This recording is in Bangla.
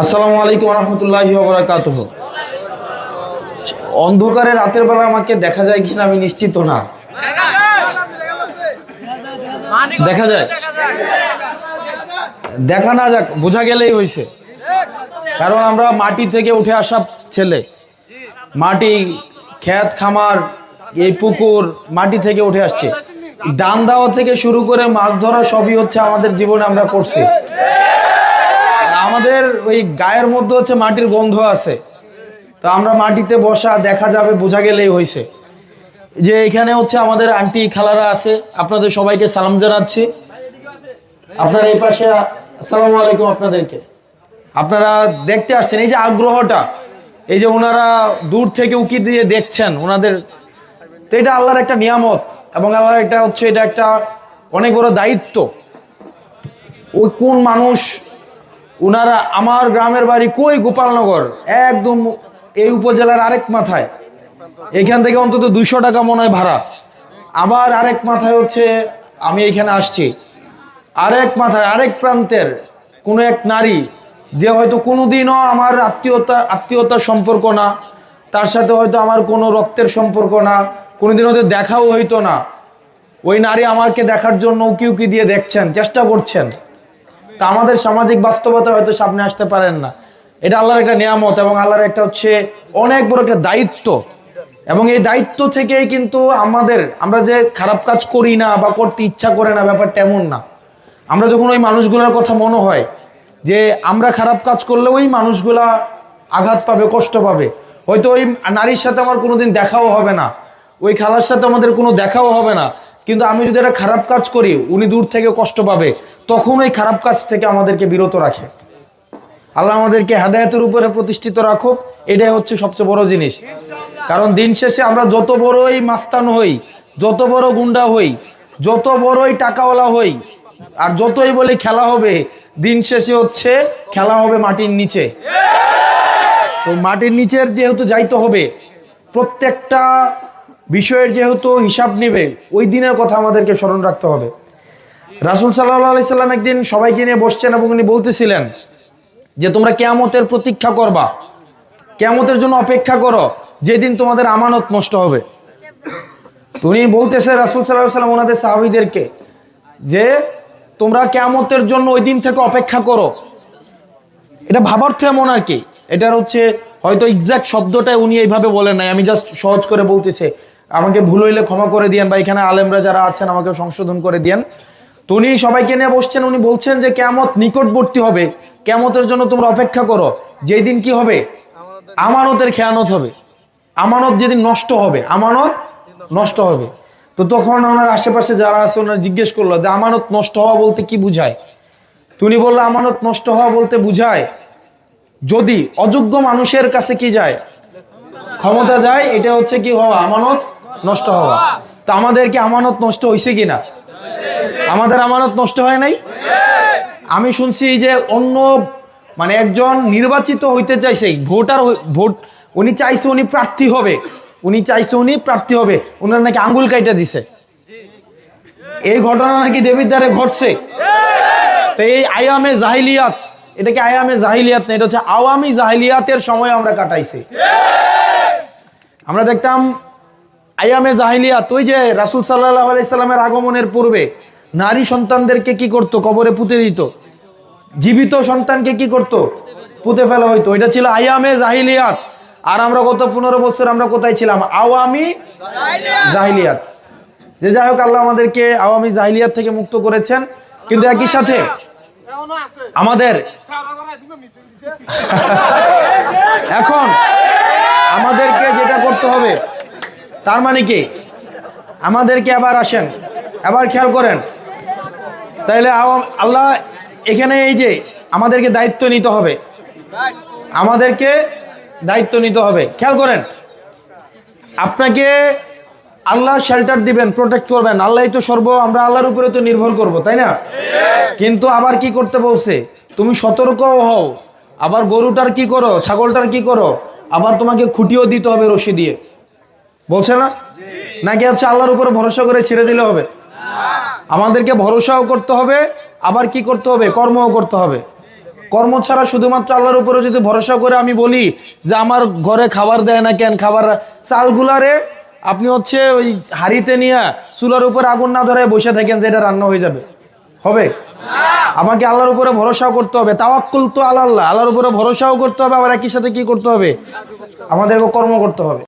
আসসালামু আলাইকুম রহমতুল্লাহ বরাকাত অন্ধকারে রাতের বেলা আমাকে দেখা যায় কিনা আমি নিশ্চিত না। দেখা যায়। দেখা না যাক, বোঝা গেলেই হয়েছে কারণ আমরা মাটি থেকে উঠে আসা ছেলে। মাটি, ক্ষেত খামার, এই পুকুর মাটি থেকে উঠে আসছে। ডান দেওয়া থেকে শুরু করে মাছ ধরা সবই হচ্ছে আমাদের জীবনে আমরা করছি। আমাদের ওই গায়ের মধ্যে হচ্ছে মাটির গন্ধ আছে। তো আমরা মাটিতে বসা দেখা যাবে, বোঝা গেলেই হয়েছে। যে এখানে হচ্ছে আমাদের আন্টি খালারা আছে, আপনাদের সবাইকে সালাম জানাচ্ছি। আপনার এই পাশে, আসসালামু আলাইকুম আপনাদেরকে। আপনারা দেখতে আসছেন, এই যে আগ্রহটা, এই যে ওনারা দূর থেকে উকি দিয়ে দেখছেন ওনাদের। তো এটা আল্লাহর একটা নিয়ামত। এবং আল্লাহর এটা হচ্ছে, এটা একটা অনেক বড় দায়িত্ব। ওই কোন মানুষ ওনারা আমার গ্রামের বাড়ি কই? গোপালনগর, একদম এই উপজেলার আরেক মাথায়। এখান থেকে অন্তত দুইশো টাকা মনে হয় ভাড়া। আবার আরেক মাথায় হচ্ছে, আমি এখানে আসছি। আরেক মাথায়, আরেক প্রান্তের কোনো এক নারী, যে হয়তো কোনোদিনও আমার আত্মীয়তা, আত্মীয়তার সম্পর্ক না, তার সাথে হয়তো আমার কোনো রক্তের সম্পর্ক না কোনোদিন হয়তো দেখাও হইতো না। ওই নারী আমাকে দেখার জন্য উকি উকি দিয়ে দেখছেন, চেষ্টা করছেন। তা আমাদের সামাজিক বাস্তবতা হয়তো সামনে আসতে পারেন না। এটা আল্লাহর একটা নিয়ামত এবং আল্লাহর একটা হচ্ছে অনেক বড় একটা দায়িত্ব। এবং এই দায়িত্ব থেকেই কিন্তু আমাদের, আমরা যে খারাপ কাজ করি না বা করতে ইচ্ছা করে না, ব্যাপারটা এমন না। আমরা যখন ওই মানুষগুলোর কথা মনে হয়, যে আমরা খারাপ কাজ করলে ওই মানুষগুলা আঘাত পাবে, কষ্ট পাবে। হয়তো ওই নারীর সাথে আমার কোনোদিন দেখাও হবে না। ওই খালার সাথে আমাদের কোনো দেখাও হবে না। কিন্তু আমি যদি একটা খারাপ কাজ করি, উনি দূর থেকে কষ্ট পাবে, তখন ওই খারাপ কাজ থেকে আমাদেরকে বিরত রাখে। আল্লাহ আমাদেরকে হেদায়তের উপরে প্রতিষ্ঠিত রাখুক, এটাই হচ্ছে সবচেয়ে বড় জিনিস। কারণ দিন শেষে আমরা যত বড়ই মাস্তান হই, যত বড় গুন্ডা হই, যত বড়ই টাকাওয়ালা হই, আর যতই বলি খেলা হবে, দিন শেষে হচ্ছে খেলা হবে মাটির নিচে। তো মাটির নিচের যেহেতু যাইতে হবে, প্রত্যেকটা বিষয়ের যেহেতু হিসাব নেবে, ওই দিনের কথা আমাদেরকে স্মরণ রাখতে হবে। রাসুল সাল্লাহ আলি সাল্লাম একদিন সবাইকে নিয়ে বসছেন এবং উনি বলতেছিলেন যে, তোমরা কেয়ামতের প্রতীক্ষা করবা। কেয়ামতের জন্য অপেক্ষা করো। যেদিন তোমাদের আমানত নষ্ট হবে। উনি বলতেছে রাসুল সাল্লাহ সাল্লাম ওনাদের সাহাবিদেরকে যে, তোমরা কেয়ামতের জন্য ওই দিন থেকে অপেক্ষা করো। এটা ভাবার্থ এমন আর কি। এটার হচ্ছে হয়তো এক্সাক্ট শব্দটাই উনি এইভাবে বলেন নাই। আমি জাস্ট সহজ করে বলতেছে। আমাকে ভুল হইলে ক্ষমা করে দিয়েন বা এখানে আলেমরা যারা আছেন, আমাকে সংশোধন করে দিয়েন। তো উনি সবাইকে নিয়ে বসছেন, উনি বলছেন যে কেমত নিকটবর্তী হবে। কেমতের জন্য তোমরা অপেক্ষা করো যেই দিন কি হবে? আমানতের খেয়ানত হবে। আমানত যেদিন নষ্ট হবে, আমানত নষ্ট হবে। তো তখন ওনার আশেপাশে যারা আছে, ওনারা জিজ্ঞেস করল যে আমানত নষ্ট হওয়া বলতে কি বুঝায়? তুমি বলল, আমানত নষ্ট হওয়া বলতে বুঝায় যদি অযোগ্য মানুষের কাছে কি যায়? ক্ষমতা যায়, এটা হচ্ছে কি হওয়া? আমানত নষ্ট হওয়া। তো আমাদের কি আমানত নষ্ট হয়েছে কিনা আমাদের আমানত নষ্ট হয় নাই? আমি শুনছি যে অন্য মানে একজন নির্বাচিত হইতে চাইছে, ভোটার ভোট, উনি চাইছে উনি প্রার্থী হবে। উনি চাইছে উনি প্রার্থী হবে। ওনার নাকি আঙ্গুল কাইটা দিছে। এই ঘটনা নাকি দেবীর দ্বারে ঘটছে। তো এই আয়ামে জাহিলিয়াত এটাকে আয়ামে জাহিলিয়াত না? এটা হচ্ছে আওয়ামী জাহিলিয়াতের সময় আমরা কাটাইছি। আমরা দেখতাম আয়ামে জাহিলিয়াত ওই যে রাসুল সাল্লাহ আলাইসাল্লামের আগমনের পূর্বে নারী সন্তানদেরকে কি করতো? কবরে পুঁতে দিত। জীবিত সন্তানকে কি করতো? পুঁতে ফেলা হইতো। এটা ছিল আয়ামে জাহিলিয়াত। আর আমরা গত পনেরো বছর আমরা কোথায় ছিলাম? আওয়ামী জাহিলিয়াত। যে যাই হোক, আল্লাহ আমাদেরকে আওয়ামী জাহিলিয়াত থেকে মুক্ত করেছেন। কিন্তু একই সাথে আমাদের এখন আমাদেরকে যেটা করতে হবে তার মানে কি? আমাদেরকে আবার আসেন, আবার খেয়াল করেন। তাইলে আল্লাহ এখানে এই যে আমাদেরকে দায়িত্ব নিতে হবে। আমাদেরকে দায়িত্ব নিতে হবে। খেয়াল করেন, আপনাকে আল্লাহ শেল্টার দিবেন প্রোটেক্ট করবেন। আল্লাহ তো সর্ব, আমরা আল্লাহর উপরে তো নির্ভর করব, তাই না? কিন্তু আবার কি করতে বলছে? তুমি সতর্কও হও। আবার গরুটার কি করো? ছাগলটার কি করো? আবার তোমাকে খুঁটিও দিতে হবে রশি দিয়ে। বলছে না? নাকি হচ্ছে আল্লাহর উপরে ভরসা করে ছেড়ে দিলে হবে? আমাদেরকে ভরসাও করতে হবে, আবার কি করতে হবে? কর্মও করতে হবে। কর্ম ছাড়া শুধুমাত্র আল্লাহর উপরে যদি ভরসা করে আমি বলি যে আমার ঘরে খাবার দেয় না কেন, খাবার চালগুলারে আপনি হচ্ছে ওই হাড়িতে নিয়ে চুলার উপরে আগুন না ধরে বসে থাকেন যে এটা রান্না হয়ে যাবে। হবে? আমাকে আল্লাহর উপরে ভরসাও করতে হবে। তাওয়াক্কুল তো আল্লাহ আল্লাহর উপরে ভরসাও করতে হবে, আবার একই সাথে কি করতে হবে? আমাদেরকে কর্ম করতে হবে।